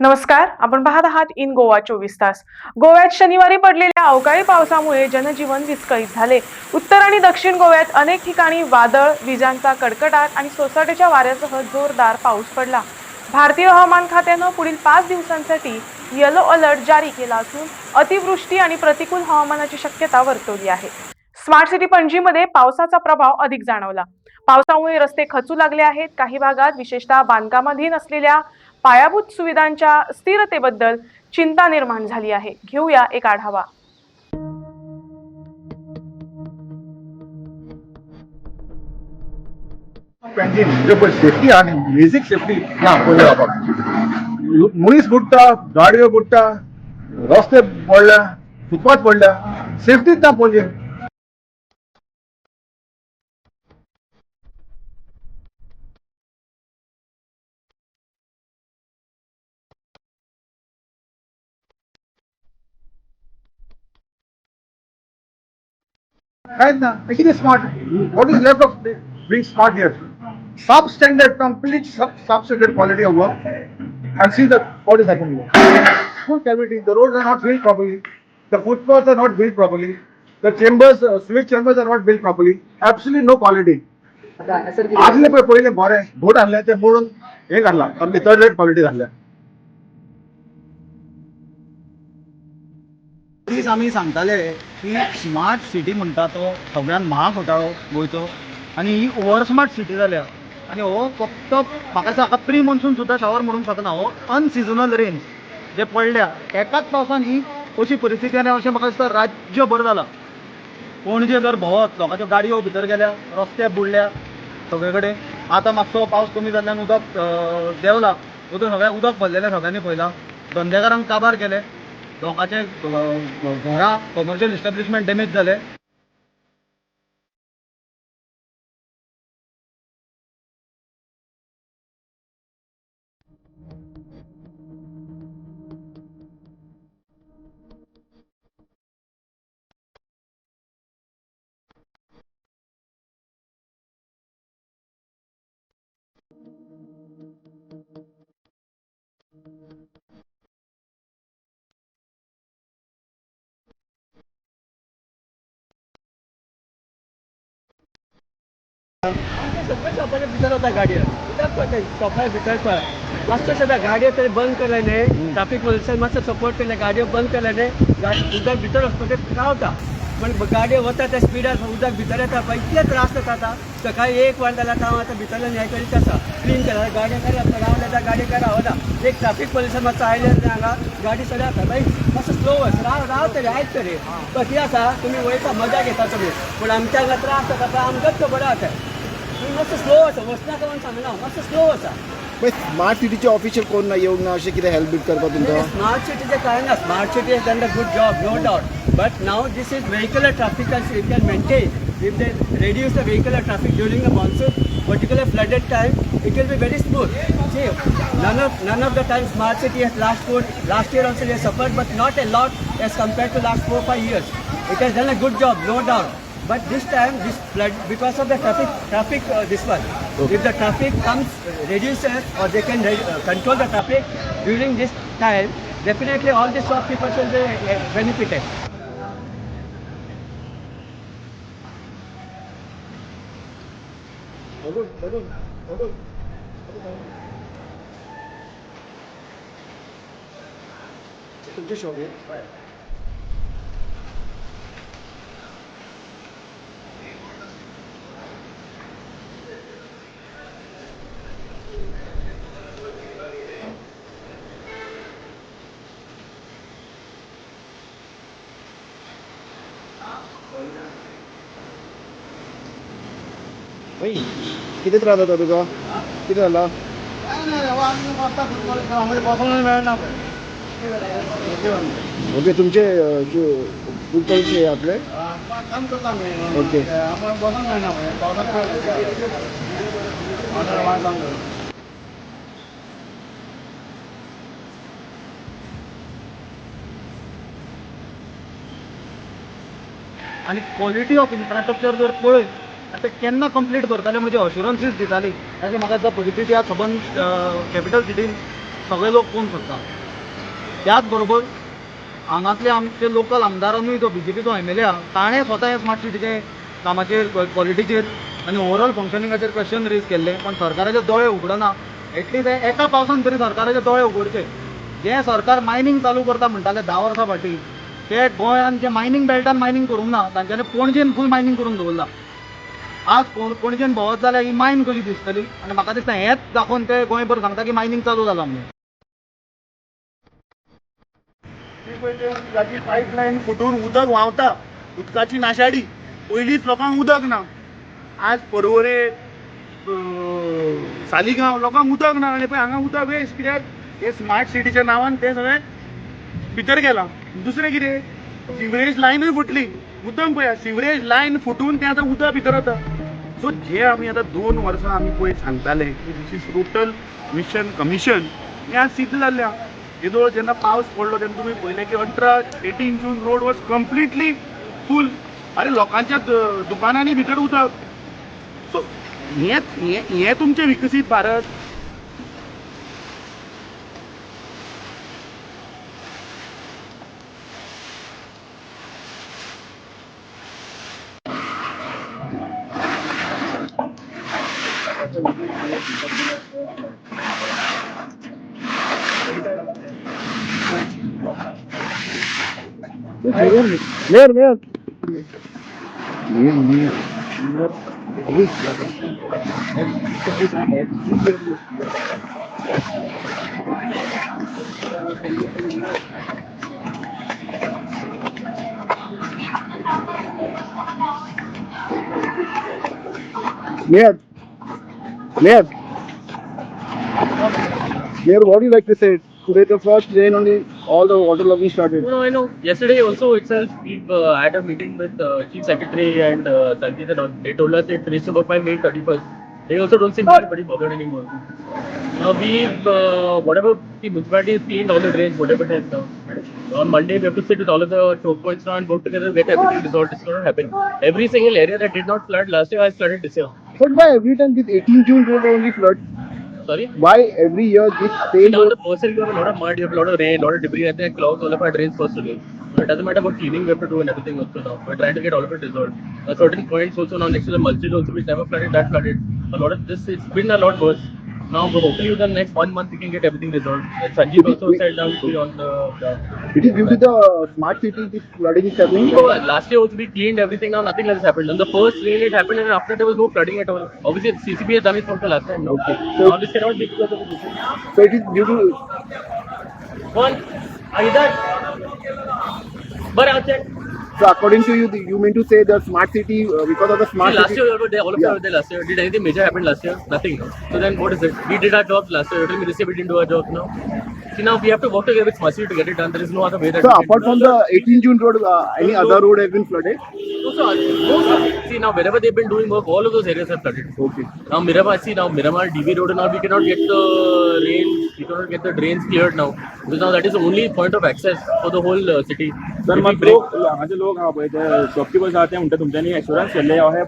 नमस्कार आपण पाहत आहात इन गोवा चोवीस तास. गोव्यात शनिवारी पडलेल्या अवकाळी पावसामुळे जनजीवन विस्कळीत झाले. उत्तर आणि दक्षिण गोव्यात अनेक ठिकाणी वादळ विजांचा कडकडाट आणि सोसाट्याच्या वाऱ्यासह जोरदार पाऊस पडला. भारतीय हवामान खात्यानं पुढील पाच दिवसांसाठी येलो अलर्ट जारी केला असून अतिवृष्टी आणि प्रतिकूल हवामानाची शक्यता वर्तवली आहे. स्मार्ट सिटी पणजीमध्ये पावसाचा प्रभाव अधिक जाणवला. पावसामुळे रस्ते खचू लागले आहेत. काही भागात विशेषतः बांधकामाधीन असलेल्या पायाभूत सुविधांच्या स्थिरतेबद्दल चिंता निर्माण झाली आहे. घेऊया एक आढावा. सेफ्टी आणि बेसिक सेफ्टी ना पळय आपण बुडटा गाडयो बुडटा रस्ते पडल्या फुटपाथ पडल्या सेफ्टीच ना पणजे काहीच ना हे किती smart what is left of here substandard complete sub substandard quality of work and see that what is happening here full cavity the roads are not built properly the footpaths are not built properly the chambers uh, sewage chambers are not built properly absolutely no quality आदले पहिले बरे बोट आणले ते मोडून हे घातला आमची third rate quality घातल्या प्लीज आमी सांगताले की स्मार्ट सिटी म्हणटा तो सगळ्यांत महाग घोटाळो गोंयचो आनी ही ओवर स्मार्ट सिटी जाल्या आनी हो फक्त म्हाका दिसता प्री मॉन्सून सुद्दां शावर म्हणूंक शकना हो अनसिजनल रेन जे पडल्या एकाच पावसान ही अशी परिस्थिती आनी अशें म्हाका दिसता राज्यभर जाला पणजे जर भोंवत लोकांच्यो गाडयो भितर गेल्या रस्ते बुडल्या सगळे कडेन आतां मातसो पावस कमी जाल्ल्यान उदक अं, देंवला. उदक सगळें उदक भरलेलें सगळ्यांनी पळयलां धंदेकारांक काबार केले. लोकांचे अं, घरां कमर्शियल इस्टॅब्लिशमेंट डॅमेज जाले सगळे होता गाडयो कित्याक पळय शॉपा भितर पळय गाडयो तरी बंद केल्याने न्ही ट्राफीक पोलिसांनी मस्त सपोर्ट केले गाडयो बंद केल्याने न्ही गाडी उदक भितर वचपाचें रावता पण गाडयो वता त्या स्पिडार उदक भितर येता पळय इतले त्रास जाता आता सकाळी एक वर जाल्यार हांव आतां भितरल्यान हें करीत आसा क्लीन केला. गाडयो करा रावल्या त्या गाडयो करा वता एक ट्राफीक पोलिसान मातसो आयले न्ही हांगा गाडी सगळ्या बाई मातसो स्लो वच राव राव तरी आयक तरी. तो कितें आसा तुमी वयता मजा घेता तुमी पूण आमच्या हांगा त्रास जाता आमकांच खबर आसा तुम्ही मस्त स्लो आसा वचनाका म्हणून सांगना मस्त स्लो आसा स्मार्ट सिटीचे ऑफिशियल कोण ना येवंक ना अशें कितें हेल्प बीट करपा तुमकां स्मार्ट सिटीचे काय ना smart city doubt but now this is vehicular traffic as you can maintain if they reduce the vehicular traffic during the monsoon particularly flooded time it will be very smooth see none of none of the time smart city has last good last year also they suffered but not a lot as compared to last four five years it has done a good job no doubt but this time this flood because of the traffic traffic uh, this one if the traffic comes uh, reduces or they can re- uh, control the traffic during this time definitely all the shopkeepers will be uh, benefited तुमचे shop आहे किती त्रास जाता तुका कितें झाला? Okay तुमचे अ, आपले? Okay. आणि क्वालिटी आनी क्वॉलिटी ऑफ इन्फ्रास्ट्रक्चर जर पळय आतां केन्ना कंप्लीट करताले? म्हणजे अश्युरन्सीस दिताली. अशें म्हाका दिसता पयलींच्या ह्या सबंद कॅपिटल सिटीन सगळे लोक कोण सोदता? त्याच बरोबर हांगातले आमचे लोकल आमदारांनी जो B J पीचो M L A आहा ताणें स्वता हे स्मार्ट सिटीचे कामाचेर क्वॉलिटीचेर आनी ओवरऑल फंक्शनिंगाचेर क्वेश्चन रेज केल्ले. पण सरकाराचे दोळे उगडना एटलीस्ट एका पावसान तरी सरकाराचे दोळे उगडचे जे सरकार मायनिंग चालू करता म्हणटाले धा वर्सां फाटीं ते गोंयान जे मायनिंग बेल्टान मायनिंग करूंक ना तांच्यानी पणजेन फूल मायनिंग करून दवरला. आज कोणजेन पणजेन भोंवत जाल्यार ही मायन कशी दिसतली? आनी म्हाका दिसता हेंच दाखोवन ते गोंयभर सांगता की मायनींग चालू जाला म्हणून. उदकाची पायपलायन फुटून उदक व्हांवता उदकाची नाशाडी. पयलींच लोकांक उदक ना. आज परवरे सालिगांव लोकांक उदक ना. आनी पळय हांगा उदक वेस्ट. कित्याक? हे स्मार्ट सिटीच्या नांवान ते सगळें भितर गेलां दुसरें कितें? सिवरेज लायनूय फुटली. मुद्दम पळया सिवरेज लायन फुटून तें आतां उदक भितर वता सो जे आमी आतां दोन वर्सां आमी पळय सांगताले की this is total mission commission हें आज सिद्ध जाल्लें येदोळ जेन्ना पावस पडलो तेन्ना तुमी पळयलें की अठरा eighteen June road was completely full अरे लोकांच्या दुकानांनी भितर उदक सो हें हें हें तुमचें विकसीत Bharat Mayor, mayor. Mayor. Mayor. Mayor, what do you like to say? Today the first rain only all the water logging started. No, no, I know. Yesterday also itself, we uh, had a meeting with uh, Chief Secretary and uh, Sanjeev and all. They told us it reached about by May 31st. They also don't seem very bothered anymore. Now we, uh, whatever the municipality has cleaned all the drains, whatever it is now. On Monday we have to sit with all of the choke points now and work together, get everything resolved. It's going to happen. Every single area that did not flood last year has flooded this year. But why every time this 18 June road only flood? Sorry? Why every year this same road? the person you have a lot of mud, you have a lot of rain, a lot of debris, and then clogs all of our drains first again. So it doesn't matter what cleaning we have to do and everything also now. We're trying to get all of it resolved. A certain points also now next to the masjid also which never flooded, that flooded. A lot of this, it's been a lot worse. Now hopefully within the next one month we can get everything resolved. Sanjeev also said now to on the ground. It is due to the smart city this flooding is happening. So last year also we cleaned everything now nothing else has happened. On the first rain it happened and after there was no flooding at all. Obviously CCP has done it for the last time. Okay. Now this cannot be because of this. So it is due to One, are you done? But I'll check. So according to you the, you mean to say the smart city uh, because of the smart See, last city. year, we were all of Yeah. were there last year. Did anything major happen last year? Nothing. So then what is it? We did our job last year. Me year we didn't do our job now. See, now we have to work together with Smasi to get it done. There is no other way that So we can apart do from that. the 18 June road, uh, any other road has been flooded? No, so, no, sir. See, now wherever they've been doing work, all of those areas have flooded. Okay. Now Miramar, see now Miramar, DB road and all, we cannot get the rain, we cannot get the drains cleared now. Because now that is the only point of access for the whole uh, city. Sir If we मग break- लोक हांगाचे लोक आहा पळय ते shopkeepers आहा ते म्हणटा तुमच्यांनी एश्युरन्स केल्ले हे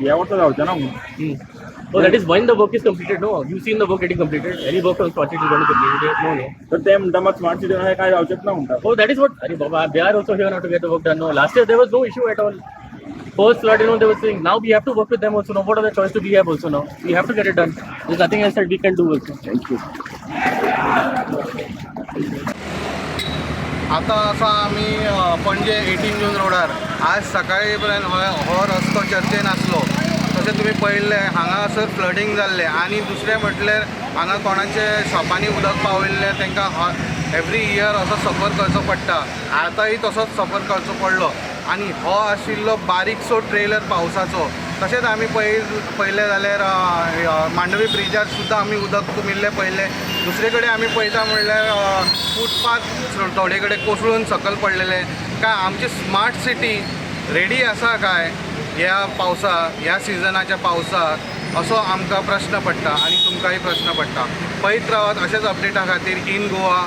ह्या वर्सा जावचे ना म्हणून Hmm. So that is when the work is completed. No, you've seen the work getting completed. Any work on project is going to be completed. No, no. तर ते म्हणटा मग स्मार्ट सिटी हे काय ना म्हणटा Oh, that is what. Ari Baba, they are also here now to get the work done. No, last year there was no issue at all. First flood, you know, they were saying now we have to work with them also. Now, what other choice do we have also now? We have to get it done. There's nothing else that we can do also. Thank you. आता असा आम्ही अ, पणजे eighteen जून रोडार आज सकाळी पर्यंत हो हो रस्तो चर्चेन आसलो तशें तुमी पळयल्लें हांगासर फ्लडींग जाल्लें आनी दुसरें म्हटल्यार हांगा कोणाचे शॉपांनी उदक पावयल्लें तांकां एवरी इयर असो सफर करचो पडटा. आतांय तसोच सफर करचो पडलो. आनी हो आशिल्लो बारीकसो ट्रेलर पावसाचो. तशेंच आमी पळय पळयलें जाल्यार मांडवी ब्रिजार सुद्दां आमी उदक तुमिल्लें पळयलें दुसरे कडेन आमी पळयता म्हणल्यार फुटपाथ थोडे कडेन कोसळून सकयल पडलेले. काय आमची स्मार्ट सिटी रेडी आसा काय? ह्या पावसाक ह्या सिजनाच्या पावसाक असो आमकां प्रश्न पडटा आनी तुमकांय प्रश्न पडटा पळयत रावात अशेच अपडेटा खातीर इन गोवा